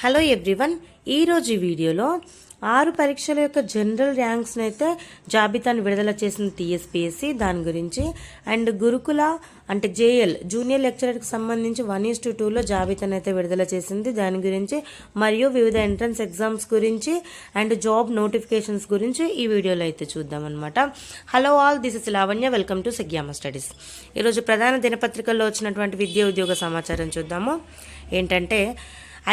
Hello everyone ఈరోజు ఈ వీడియోలో ఆరు పరీక్షల యొక్క జనరల్ ర్యాంక్స్ని అయితే జాబితాను విడుదల చేసింది టీఎస్పీఎస్సీ దాని గురించి అండ్ గురుకుల అంటే జేఎల్ జూనియర్ లెక్చరర్కి సంబంధించి వన్ ఈస్ టు టూలో జాబితాను అయితే విడుదల చేసింది దాని గురించి మరియు వివిధ ఎంట్రన్స్ ఎగ్జామ్స్ గురించి అండ్ జాబ్ నోటిఫికేషన్స్ గురించి ఈ వీడియోలో అయితే చూద్దాం అనమాట hello all this is Lavanya. Welcome to సగ్యామ studies ఈరోజు ప్రధాన దినపత్రికల్లో వచ్చినటువంటి విద్యా ఉద్యోగ సమాచారం చూద్దాము. ఏంటంటే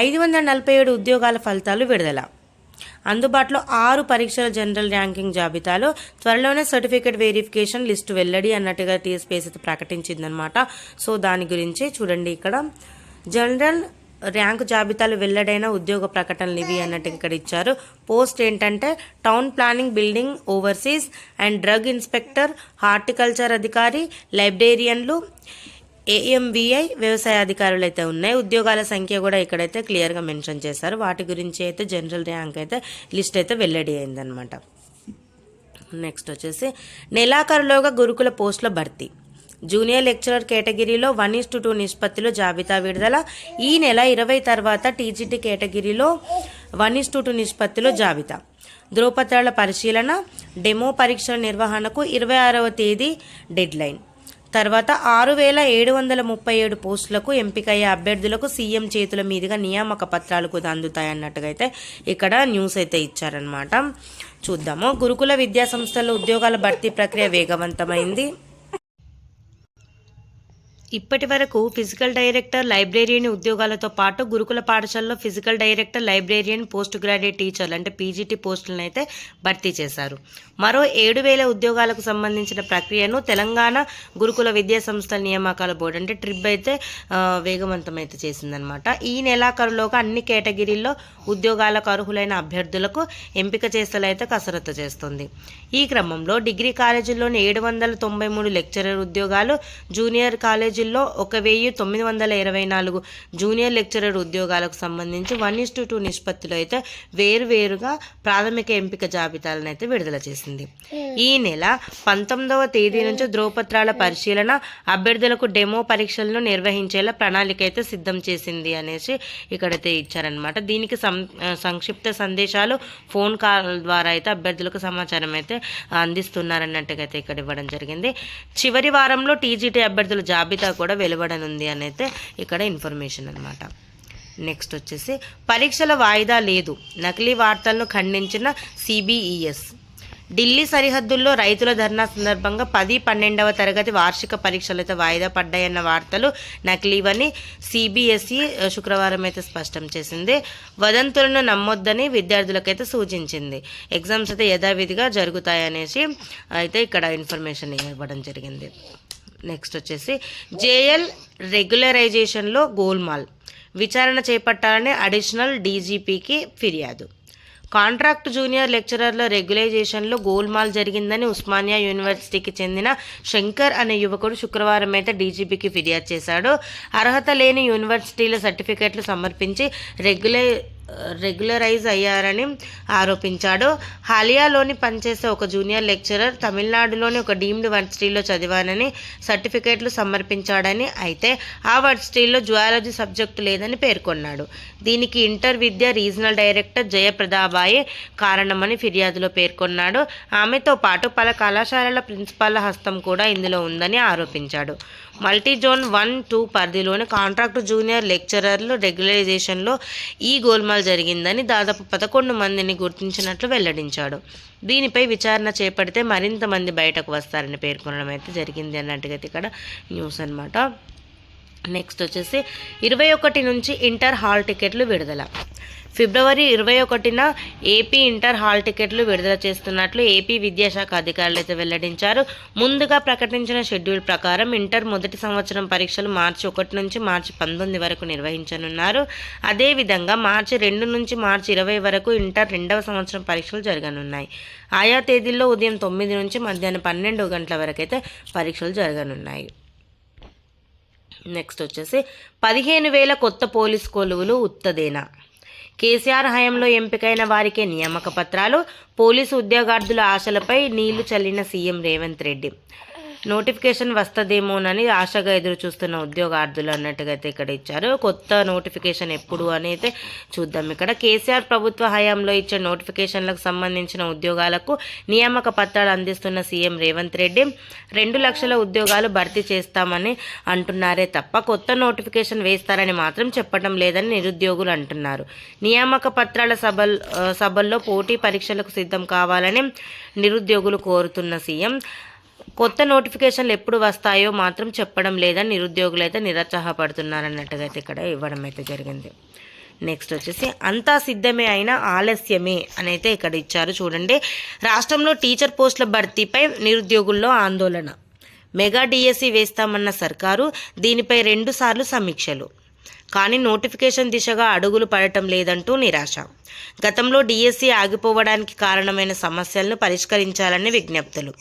ఐదు వందల నలభై ఏడు ఉద్యోగాల ఫలితాలు విడుదల. అందుబాటులో ఆరు పరీక్షల జనరల్ ర్యాంకింగ్ జాబితాలో త్వరలోనే సర్టిఫికేట్ వెరిఫికేషన్ లిస్టు వెల్లడి అన్నట్టుగా టీఎస్పీఎస్ ప్రకటించిందనమాట సో దాని గురించి చూడండి ఇక్కడ. జనరల్ ర్యాంక్ జాబితాలు వెల్లడైన ఉద్యోగ ప్రకటనలు ఇవి అన్నట్టు ఇక్కడ ఇచ్చారు. పోస్ట్ ఏంటంటే town planning building overseas and drug inspector horticulture అధికారి లైబ్రేరియన్లు ఏఎంవిఐ వ్యవసాయ అధికారులు అయితే ఉన్నాయి. ఉద్యోగాల సంఖ్య కూడా ఇక్కడైతే క్లియర్గా మెన్షన్ చేశారు. వాటి గురించి అయితే జనరల్ ర్యాంక్ అయితే లిస్ట్ అయితే వెల్లడి అయిందనమాట నెక్స్ట్ వచ్చేసి నెలాఖరులోగా గురుకుల పోస్టుల భర్తీ. జూనియర్ లెక్చరర్ కేటగిరీలో వన్ ఇస్ టు టూ నిష్పత్తిలో జాబితా విడుదల. ఈ నెల ఇరవై తర్వాత టీజీటీ కేటగిరీలో వన్ ఇస్ టు టూ నిష్పత్తిలో జాబితా. ధ్రువపత్రాల పరిశీలన డెమో పరీక్షల నిర్వహణకు ఇరవై ఆరవ తేదీ డెడ్లైన్ తర్వాత ఆరు వేల ఏడు వందల ముప్పై ఏడు పోస్టులకు ఎంపికయ్యే అభ్యర్థులకు సీఎం చేతుల మీదుగా నియామక పత్రాలు కూడా అందుతాయన్నట్టుగా అయితే ఇక్కడ న్యూస్ అయితే ఇచ్చారనమాట చూద్దాము. గురుకుల విద్యా సంస్థల్లో ఉద్యోగాల భర్తీ ప్రక్రియ వేగవంతమైంది. ఇప్పటి వరకు ఫిజికల్ డైరెక్టర్ లైబ్రేరియన్ ఉద్యోగాలతో పాటు గురుకుల పాఠశాలలో physical director librarian post graduate టీచర్లు అంటే పీజీటీ పోస్టులను అయితే భర్తీ చేశారు. మరో ఏడు వేల ఉద్యోగాలకు సంబంధించిన ప్రక్రియను తెలంగాణ గురుకుల విద్యా సంస్థల నియామకాల బోర్డు అంటే ట్రిప్ అయితే వేగవంతమైతే వేగవంతం అయితే చేసిందనమాట ఈ నెలాఖరులోగా అన్ని కేటగిరీల్లో ఉద్యోగాలకు అర్హులైన అభ్యర్థులకు ఎంపిక చేసేలైతే కసరత్తు చేస్తుంది. ఈ క్రమంలో డిగ్రీ కాలేజీల్లోని ఏడు వందల తొంభై మూడు లెక్చరర్ ఉద్యోగాలు జూనియర్ కాలేజీ కాలేజీల్లో ఒక వెయ్యి తొమ్మిది వందల ఇరవై నాలుగు జూనియర్ లెక్చరర్ ఉద్యోగాలకు సంబంధించి వన్ ఇస్ టు టూ నిష్పత్తిలో అయితే వేరువేరుగా ప్రాథమిక ఎంపిక జాబితాలను అయితే విడుదల చేసింది. ఈ నెల పంతొమ్మిదవ తేదీ నుంచి ధ్రువపత్రాల పరిశీలన అభ్యర్థులకు డెమో పరీక్షలను నిర్వహించేలా ప్రణాళిక అయితే సిద్ధం చేసింది అనేసి ఇక్కడైతే ఇచ్చారనమాట దీనికి సం సంక్షిప్త సందేశాలు ఫోన్ కాల్ ద్వారా అయితే అభ్యర్థులకు సమాచారం అయితే అందిస్తున్నారన్నట్టుగా అయితే ఇక్కడ ఇవ్వడం జరిగింది. చివరి వారంలో టీజీటీ అభ్యర్థుల జాబితా కూడా వెలువడనుంది అని అయితే ఇక్కడ ఇన్ఫర్మేషన్ అనమాట నెక్స్ట్ వచ్చేసి పరీక్షల వాయిదా లేదు. నకిలీ వార్తలను ఖండించిన సిబిఈఎస్. ఢిల్లీ సరిహద్దుల్లో రైతుల ధర్నా సందర్భంగా పది పన్నెండవ తరగతి వార్షిక పరీక్షలు అయితే వాయిదా పడ్డాయన్న వార్తలు నకిలీవని సిబిఎస్ఈ శుక్రవారం అయితే స్పష్టం చేసింది. వదంతులను నమ్మొద్దని విద్యార్థులకైతే సూచించింది. ఎగ్జామ్స్ అయితే యథావిధిగా జరుగుతాయనేసి అయితే ఇక్కడ ఇన్ఫర్మేషన్ ఇవ్వడం జరిగింది. నెక్స్ట్ వచ్చేసి జేఎల్ రెగ్యులరైజేషన్లో గోల్మాల్. విచారణ చేపట్టాలని అడిషనల్ డీజీపీకి ఫిర్యాదు. కాంట్రాక్ట్ జూనియర్ లెక్చరర్ల రెగ్యులైజేషన్లో గోల్మాల్ జరిగిందని ఉస్మానియా యూనివర్సిటీకి చెందిన శంకర్ అనే యువకుడు శుక్రవారం అయితే డీజీపీకి ఫిర్యాదు చేశాడు. అర్హత లేని యూనివర్సిటీల సర్టిఫికెట్లు సమర్పించి రెగ్యులై రెగ్యులరైజ్ అయ్యారని ఆరోపించాడు. హాలియాలోని పనిచేసే ఒక జూనియర్ లెక్చరర్ తమిళనాడులోని ఒక డీమ్డ్ వర్సిటీలో చదివానని సర్టిఫికేట్లు సమర్పించాడని అయితే ఆ వర్సిటీలో జువాలజీ సబ్జెక్టు లేదని పేర్కొన్నాడు. దీనికి ఇంటర్ విద్య రీజనల్ డైరెక్టర్ జయప్రదాబాయి కారణమని ఫిర్యాదులో పేర్కొన్నాడు. ఆమెతో పాటు పలు కళాశాలల ప్రిన్సిపాల్ల హస్తం కూడా ఇందులో ఉందని ఆరోపించాడు. మల్టీ జోన్ వన్ టూ పరిధిలోని కాంట్రాక్టు జూనియర్ లెక్చరర్లు రెగ్యులరైజేషన్లో ఈ గోల్మాల్ జరిగిందని దాదాపు పదకొండు మందిని గుర్తించినట్లు వెల్లడించాడు. దీనిపై విచారణ చేపడితే మరింత మంది బయటకు వస్తారని పేర్కొనడం అయితే జరిగింది అన్నట్టుగా ఇక్కడ న్యూస్ అనమాట నెక్స్ట్ వచ్చేసి ఇరవై ఒకటి నుంచి ఇంటర్ హాల్ టికెట్లు విడుదల. ఫిబ్రవరి ఇరవై ఒకటిన ఏపీ ఇంటర్ హాల్ టికెట్లు విడుదల చేస్తున్నట్లు ఏపీ విద్యాశాఖ అధికారులు అయితే వెల్లడించారు. ముందుగా ప్రకటించిన షెడ్యూల్ ప్రకారం ఇంటర్ మొదటి సంవత్సరం పరీక్షలు మార్చి ఒకటి నుంచి మార్చి పంతొమ్మిది వరకు నిర్వహించనున్నారు. అదేవిధంగా మార్చి రెండు నుంచి మార్చి ఇరవై వరకు ఇంటర్ రెండవ సంవత్సరం పరీక్షలు జరగనున్నాయి. ఆయా తేదీల్లో ఉదయం తొమ్మిది నుంచి మధ్యాహ్నం పన్నెండు గంటల వరకు అయితే పరీక్షలు జరగనున్నాయి. నెక్స్ట్ వచ్చేసి పదిహేను వేల కొత్త పోలీస్ కొలువులు ఉత్తదేనా? కేసీఆర్ హయాంలో ఎంపికైన వారికే నియామక పత్రాలు పోలీసు ఉద్యోగార్థుల ఆశలపై నీళ్ళు చల్లిన సీఎం రేవంత్ రెడ్డి. నోటిఫికేషన్ వస్తుందేమోనని ఆశగా ఎదురు చూస్తున్న ఉద్యోగార్థులు అన్నట్టుగా అయితే ఇక్కడ ఇచ్చారు. కొత్త నోటిఫికేషన్ ఎప్పుడు అని అయితే చూద్దాం. ఇక్కడ కేసీఆర్ ప్రభుత్వ హయాంలో ఇచ్చే నోటిఫికేషన్లకు సంబంధించిన ఉద్యోగాలకు నియామక పత్రాలు అందిస్తున్న సీఎం రేవంత్ రెడ్డి రెండు లక్షల ఉద్యోగాలు భర్తీ చేస్తామని అంటున్నారే తప్ప కొత్త నోటిఫికేషన్ వేస్తారని మాత్రం చెప్పడం లేదని నిరుద్యోగులు అంటున్నారు. నియామక పత్రాల సభల్ సభల్లో పోటీ పరీక్షలకు సిద్ధం కావాలని నిరుద్యోగులు కోరుతున్న సీఎం కొత్త నోటిఫికేషన్లు ఎప్పుడు వస్తాయో మాత్రం చెప్పడం లేదని నిరుద్యోగులు అయితే నిరుత్సాహపడుతున్నారన్నట్టుగా అయితే ఇక్కడ ఇవ్వడం అయితే జరిగింది. నెక్స్ట్ వచ్చేసి అంతా సిద్ధమే అయినా ఆలస్యమే అని అయితే ఇక్కడ ఇచ్చారు. చూడండి రాష్ట్రంలో టీచర్ పోస్టుల భర్తీపై నిరుద్యోగుల్లో ఆందోళన. మెగా డిఎస్సి వేస్తామన్న సర్కారు దీనిపై రెండుసార్లు సమీక్షలు. కానీ నోటిఫికేషన్ దిశగా అడుగులు పడటం లేదంటూ నిరాశ. గతంలో డిఎస్సి ఆగిపోవడానికి కారణమైన సమస్యలను పరిష్కరించాలని విజ్ఞప్తులు.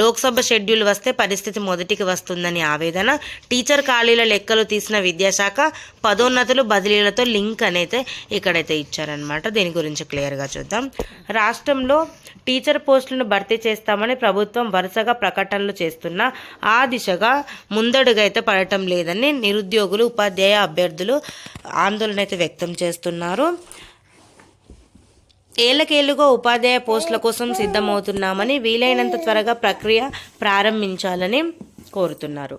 లోక్సభ షెడ్యూల్ వస్తే పరిస్థితి మొదటికి వస్తుందని ఆవేదన. టీచర్ ఖాళీల లెక్కలు తీసిన విద్యాశాఖ పదోన్నతులు బదిలీలతో లింక్ అనేది ఇక్కడైతే ఇచ్చారనమాట దీని గురించి క్లియర్గా చూద్దాం. రాష్ట్రంలో టీచర్ పోస్టులను భర్తీ చేస్తామని ప్రభుత్వం వరుసగా ప్రకటనలు చేస్తున్నా ఆ దిశగా ముందడుగా అయితే పడటం లేదని నిరుద్యోగులు ఉపాధ్యాయ అభ్యర్థులు ఆందోళన అయితే వ్యక్తం చేస్తున్నారు. ఏళ్ళకేళ్ళుగా ఉపాధ్యాయ పోస్టుల కోసం సిద్ధమవుతున్నామని వీలైనంత త్వరగా ప్రక్రియ ప్రారంభించాలని కోరుతున్నారు.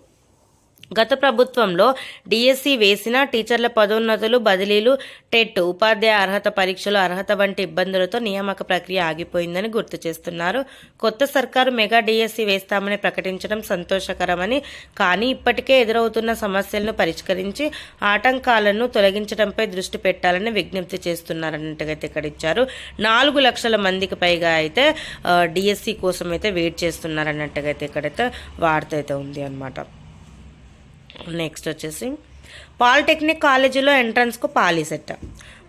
గత ప్రభుత్వంలో డిఎస్సి వేసిన టీచర్ల పదోన్నతులు బదిలీలు టెట్ ఉపాధ్యాయ అర్హత పరీక్షలు అర్హత వంటి ఇబ్బందులతో నియామక ప్రక్రియ ఆగిపోయిందని గుర్తు చేస్తున్నారు. కొత్త సర్కారు మెగా డిఎస్సి వేస్తామని ప్రకటించడం సంతోషకరమని కానీ ఇప్పటికే ఎదురవుతున్న సమస్యలను పరిష్కరించి ఆటంకాలను తొలగించడంపై దృష్టి పెట్టాలని విజ్ఞప్తి చేస్తున్నారన్నట్టుగా అయితే ఇక్కడ ఇచ్చారు. నాలుగు లక్షల మందికి పైగా అయితే డిఎస్సి కోసం అయితే వెయిట్ చేస్తున్నారన్నట్టుగా అయితే ఇక్కడైతే వార్త అయితే ఉంది అనమాట నెక్స్ట్ వచ్చేసి పాలిటెక్నిక్ కాలేజీలో ఎంట్రన్స్కు పాలిసెట్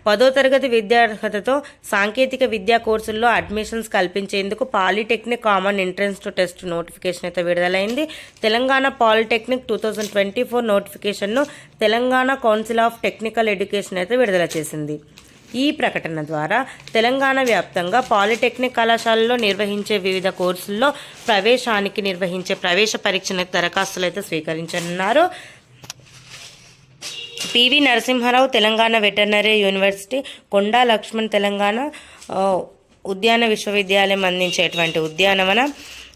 పదో తరగతి విద్యార్హతతో సాంకేతిక విద్యా కోర్సుల్లో అడ్మిషన్స్ కల్పించేందుకు polytechnic common entrance to test notification అయితే విడుదలైంది. Telangana polytechnic two thousand twenty four నోటిఫికేషన్ను Telangana council of technical education అయితే విడుదల చేసింది. ఈ ప్రకటన ద్వారా తెలంగాణ వ్యాప్తంగా పాలిటెక్నిక్ కళాశాలలో నిర్వహించే వివిధ కోర్సుల్లో ప్రవేశానికి నిర్వహించే ప్రవేశ పరీక్షలకు దరఖాస్తులు అయితే స్వీకరించనున్నారు. PV Narasimharao Telangana veterinary university Konda Laxman Telangana ఉద్యాన విశ్వవిద్యాలయం అందించేటువంటి ఉద్యానవన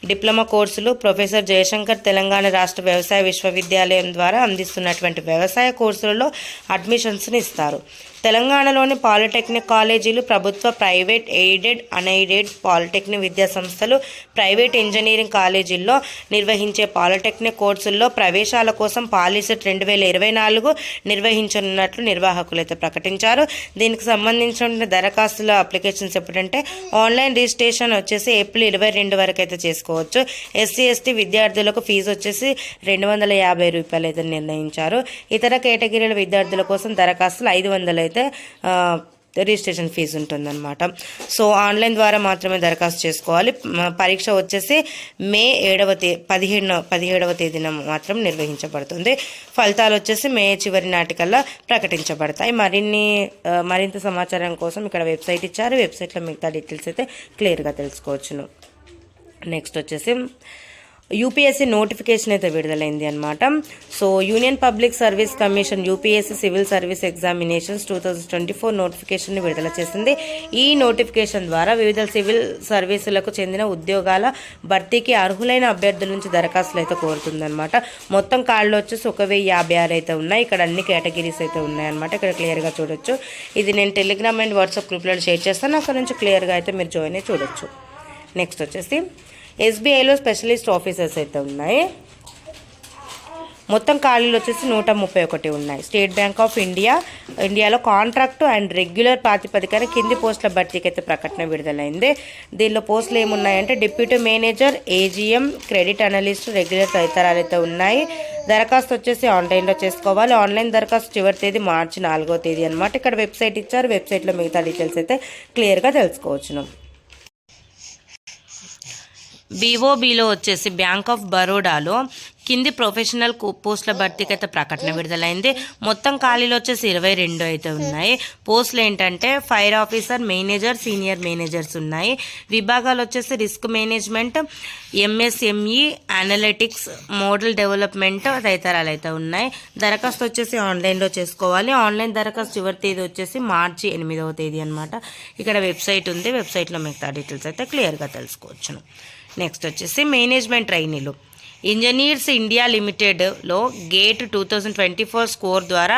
డిప్లొమా కోర్సులు ప్రొఫెసర్ జయశంకర్ తెలంగాణ రాష్ట్ర వ్యవసాయ విశ్వవిద్యాలయం ద్వారా అందిస్తున్నటువంటి వ్యవసాయ కోర్సులలో అడ్మిషన్స్ని ఇస్తారు. తెలంగాణలోని పాలిటెక్నిక్ కాలేజీలు ప్రభుత్వ ప్రైవేట్ ఎయిడెడ్ అన్ఎయిడెడ్ పాలిటెక్నిక్ విద్యా సంస్థలు ప్రైవేట్ ఇంజనీరింగ్ కాలేజీల్లో నిర్వహించే పాలిటెక్నిక్ కోర్సుల్లో ప్రవేశాల కోసం పాలిసెట్ రెండు వేల ఇరవై నాలుగు నిర్వహించనున్నట్లు నిర్వాహకులు అయితే ప్రకటించారు. దీనికి సంబంధించిన దరఖాస్తుల అప్లికేషన్స్ ఎప్పుడంటే ఆన్లైన్ రిజిస్ట్రేషన్ వచ్చేసి ఏప్రిల్ ఇరవై రెండు వరకు అయితే చేసుకోవచ్చు. ఎస్సీ ఎస్టీ విద్యార్థులకు ఫీజు వచ్చేసి రెండు వందల యాభై రూపాయలు అయితే నిర్ణయించారు. ఇతర కేటగిరీల విద్యార్థుల కోసం దరఖాస్తులు ఐదు వందలు అయితే అయితే రిజిస్ట్రేషన్ ఫీజు ఉంటుందన్నమాట. సో ఆన్లైన్ ద్వారా మాత్రమే దరఖాస్తు చేసుకోవాలి. పరీక్ష వచ్చేసి మే ఏడవ తే పదిహేను పదిహేడవ తేదీన మాత్రం నిర్వహించబడుతుంది. ఫలితాలు వచ్చేసి మే చివరి నాటికల్లా ప్రకటించబడతాయి. మరిన్ని మరింత సమాచారం కోసం ఇక్కడ వెబ్సైట్ ఇచ్చారు. వెబ్సైట్లో మిగతా డీటెయిల్స్ అయితే క్లియర్గా తెలుసుకోవచ్చును. నెక్స్ట్ వచ్చేసి యూపీఎస్సీ నోటిఫికేషన్ అయితే విడుదలైంది అనమాట so union public service commission UPSC civil service examinations two thousand twenty four నోటిఫికేషన్ని విడుదల చేసింది. ఈ నోటిఫికేషన్ ద్వారా వివిధ సివిల్ సర్వీసులకు చెందిన ఉద్యోగాల భర్తీకి అర్హులైన అభ్యర్థుల నుంచి దరఖాస్తులు అయితే కోరుతుందనమాట మొత్తం కాళ్ళు వచ్చేసి ఒక వెయ్యి యాభై ఆరు అయితే ఉన్నాయి. ఇక్కడ అన్ని కేటగిరీస్ అయితే ఉన్నాయన్నమాట ఇక్కడ క్లియర్గా చూడొచ్చు. ఇది నేను టెలిగ్రామ్ అండ్ వాట్సాప్ గ్రూప్లో షేర్ చేస్తాను. అక్కడ నుంచి క్లియర్గా అయితే మీరు జాయిన్ అయ్యి చూడొచ్చు. నెక్స్ట్ వచ్చేసి ఎస్బీఐలో స్పెషలిస్ట్ ఆఫీసర్స్ అయితే ఉన్నాయి. మొత్తం ఖాళీలు వచ్చేసి నూట ముప్పై ఒకటి ఉన్నాయి. స్టేట్ బ్యాంక్ ఆఫ్ ఇండియా ఇండియాలో కాంట్రాక్ట్ అండ్ రెగ్యులర్ ప్రాతిపదికన కింది పోస్టుల భర్తీకి అయితే ప్రకటన విడుదలైంది. దీనిలో పోస్టులు ఏమున్నాయంటే deputy manager AGM credit analyst regular తదితరాలు అయితే ఉన్నాయి. దరఖాస్తు వచ్చేసి ఆన్లైన్లో చేసుకోవాలి. ఆన్లైన్ దరఖాస్తు చివరి తేదీ మార్చి నాలుగో తేదీ అనమాట ఇక్కడ వెబ్సైట్ ఇచ్చారు. వెబ్సైట్లో మిగతా డీటెయిల్స్ అయితే క్లియర్గా తెలుసుకోవచ్చును. బీఓబీలో వచ్చేసి బ్యాంక్ ఆఫ్ బరోడాలో కింది ప్రొఫెషనల్ పోస్టుల భర్తీకి అయితే ప్రకటన విడుదలైంది. మొత్తం ఖాళీలు వచ్చేసి ఇరవై రెండు అయితే ఉన్నాయి. పోస్టులు ఏంటంటే fire officer manager senior managers ఉన్నాయి. విభాగాలు వచ్చేసి risk management MSME analytics model development తదితరాలు అయితే ఉన్నాయి. దరఖాస్తు వచ్చేసి ఆన్లైన్లో చేసుకోవాలి. ఆన్లైన్ దరఖాస్తు చివరి తేదీ వచ్చేసి మార్చి ఎనిమిదవ తేదీ అనమాట ఇక్కడ వెబ్సైట్ ఉంది. వెబ్సైట్లో మిగతా డీటెయిల్స్ అయితే క్లియర్గా తెలుసుకోవచ్చును. నెక్స్ట్ వచ్చేసి management ట్రైనీలు. Engineers India లిమిటెడ్లో GATE two thousand twenty four score ద్వారా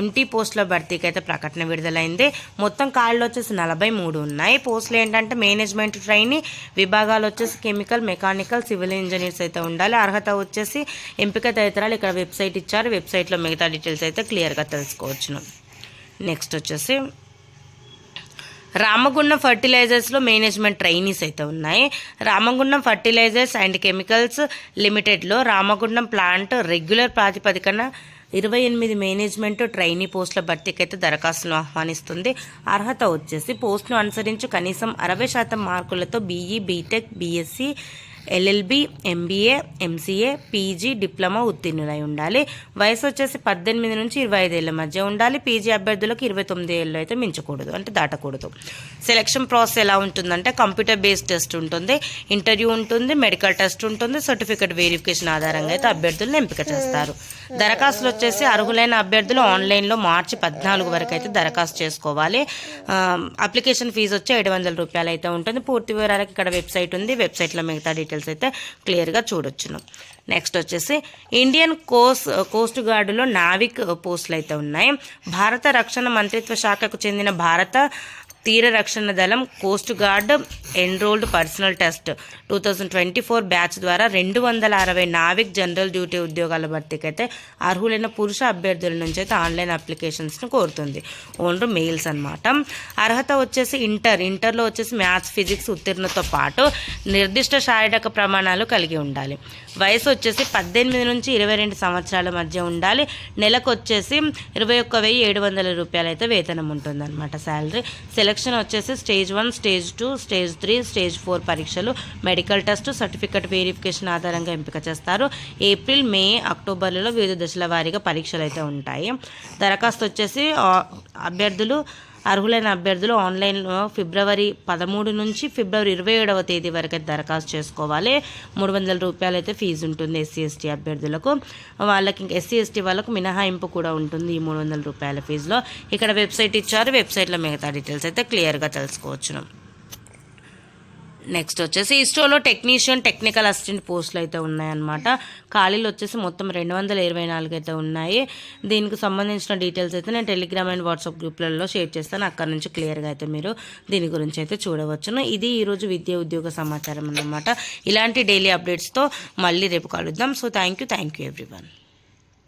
ఎంటీ పోస్టుల భర్తీకి అయితే ప్రకటన విడుదలైంది. మొత్తం కాళ్ళు వచ్చేసి నలభై మూడు ఉన్నాయి. పోస్టులు ఏంటంటే మేనేజ్మెంట్ ట్రైనీ విభాగాలు వచ్చేసి కెమికల్ మెకానికల్ సివిల్ ఇంజనీర్స్ అయితే ఉండాలి. అర్హత వచ్చేసి ఎంపిక తదితరాలు ఇక్కడ వెబ్సైట్ ఇచ్చారు. వెబ్సైట్లో మిగతా డీటెయిల్స్ అయితే క్లియర్గా తెలుసుకోవచ్చును. నెక్స్ట్ వచ్చేసి రామగుండం ఫర్టిలైజర్స్లో మేనేజ్మెంట్ ట్రైనీస్ అయితే ఉన్నాయి. రామగుండం ఫర్టిలైజర్స్ అండ్ కెమికల్స్ లిమిటెడ్లో రామగుండం ప్లాంట్ రెగ్యులర్ ప్రాతిపదికన ఇరవై ఎనిమిది మేనేజ్మెంట్ ట్రైనీ పోస్టుల భర్తీకి అయితే దరఖాస్తును ఆహ్వానిస్తుంది. అర్హత వచ్చేసి పోస్టును అనుసరించి కనీసం అరవై శాతం మార్కులతో BE B Tech B Sc LLB MBA MCA PG diploma ఉత్తీర్ణులై ఉండాలి. వయసు వచ్చేసి పద్దెనిమిది నుంచి ఇరవై ఐదేళ్ళ మధ్య ఉండాలి. పీజీ అభ్యర్థులకు ఇరవై తొమ్మిది ఏళ్ళు అయితే మించకూడదు అంటే దాటకూడదు. సెలక్షన్ ప్రాసెస్ ఎలా ఉంటుందంటే కంప్యూటర్ బేస్డ్ టెస్ట్ ఉంటుంది ఇంటర్వ్యూ ఉంటుంది మెడికల్ టెస్ట్ ఉంటుంది సర్టిఫికేట్ వెరిఫికేషన్ ఆధారంగా అయితే అభ్యర్థులను ఎంపిక చేస్తారు. దరఖాస్తులు వచ్చేసి అర్హులైన అభ్యర్థులు ఆన్లైన్లో మార్చి పద్నాలుగు వరకు అయితే దరఖాస్తు చేసుకోవాలి. అప్లికేషన్ ఫీజు వచ్చి ఏడు వందల రూపాయలు అయితే ఉంటుంది. పూర్తి వివరాలకు ఇక్కడ వెబ్సైట్ ఉంది. వెబ్సైట్లో మిగతా డీటెయిల్స్ అయితే క్లియర్గా చూడొచ్చును. నెక్స్ట్ వచ్చేసి ఇండియన్ కోస్ట్ కోస్ట్ గార్డులో నావిక్ పోస్టులు అయితే ఉన్నాయి. భారత రక్షణ మంత్రిత్వ శాఖకు చెందిన భారత తీర రక్షణ దళం coast guard enrolled personnel test two thousand twenty four batch ద్వారా రెండు వందల అరవై నావిక్ జనరల్ డ్యూటీ ఉద్యోగాల భర్తీకి అయితే అర్హులైన పురుష అభ్యర్థుల నుంచి అయితే ఆన్లైన్ అప్లికేషన్స్ను కోరుతుంది. ఓన్లీ మెయిల్స్ అనమాట అర్హత వచ్చేసి ఇంటర్. ఇంటర్లో వచ్చేసి మ్యాథ్స్ ఫిజిక్స్ ఉత్తీర్ణతో పాటు నిర్దిష్ట శారీరక ప్రమాణాలు కలిగి ఉండాలి. వయసు వచ్చేసి పద్దెనిమిది నుంచి ఇరవై రెండు సంవత్సరాల మధ్య ఉండాలి. నెలకు వచ్చేసి ఇరవై ఒక్క వెయ్యి ఏడు వందల రూపాయలు అయితే వేతనం ఉంటుంది అనమాట శాలరీ సెలక్షన్ వచ్చేసి stage one stage two stage three stage four పరీక్షలు మెడికల్ టెస్ట్ సర్టిఫికెట్ వెరిఫికేషన్ ఆధారంగా ఎంపిక చేస్తారు. ఏప్రిల్ మే అక్టోబర్లలో వివిధ దశల వారీగా పరీక్షలు అయితే ఉంటాయి. దరఖాస్తు వచ్చేసి అభ్యర్థులు అర్హులైన అభ్యర్థులు ఆన్లైన్లో ఫిబ్రవరి పదమూడు నుంచి ఫిబ్రవరి ఇరవై ఏడవ తేదీ వరకు దరఖాస్తు చేసుకోవాలి. మూడు వందల రూపాయలు అయితే ఫీజు ఉంటుంది ఎస్సీ ఎస్టీ అభ్యర్థులకు. వాళ్ళకి ఇంకా ఎస్సీ ఎస్టీ వాళ్ళకు మినహాయింపు కూడా ఉంటుంది ఈ మూడు వందల రూపాయల ఫీజులో. ఇక్కడ వెబ్సైట్ ఇచ్చారు. వెబ్సైట్లో మిగతా డీటెయిల్స్ అయితే క్లియర్గా తెలుసుకోవచ్చును. నెక్స్ట్ వచ్చేసి ఇస్రోలో టెక్నీషియన్ టెక్నికల్ అసిస్టెంట్ పోస్టులు అయితే ఉన్నాయన్నమాట. ఖాళీలు వచ్చేసి మొత్తం రెండు వందల ఇరవై నాలుగు అయితే ఉన్నాయి. దీనికి సంబంధించిన డీటెయిల్స్ అయితే నేను టెలిగ్రామ్ అండ్ వాట్సాప్ గ్రూప్లలో షేర్ చేస్తాను. అక్కడ నుంచి క్లియర్గా అయితే మీరు దీని గురించి అయితే చూడవచ్చును. ఇది ఈరోజు విద్యా ఉద్యోగ సమాచారం అన్నమాట. ఇలాంటి డైలీ అప్డేట్స్తో మళ్ళీ రేపు కలుద్దాం. So thank you thank you everyone.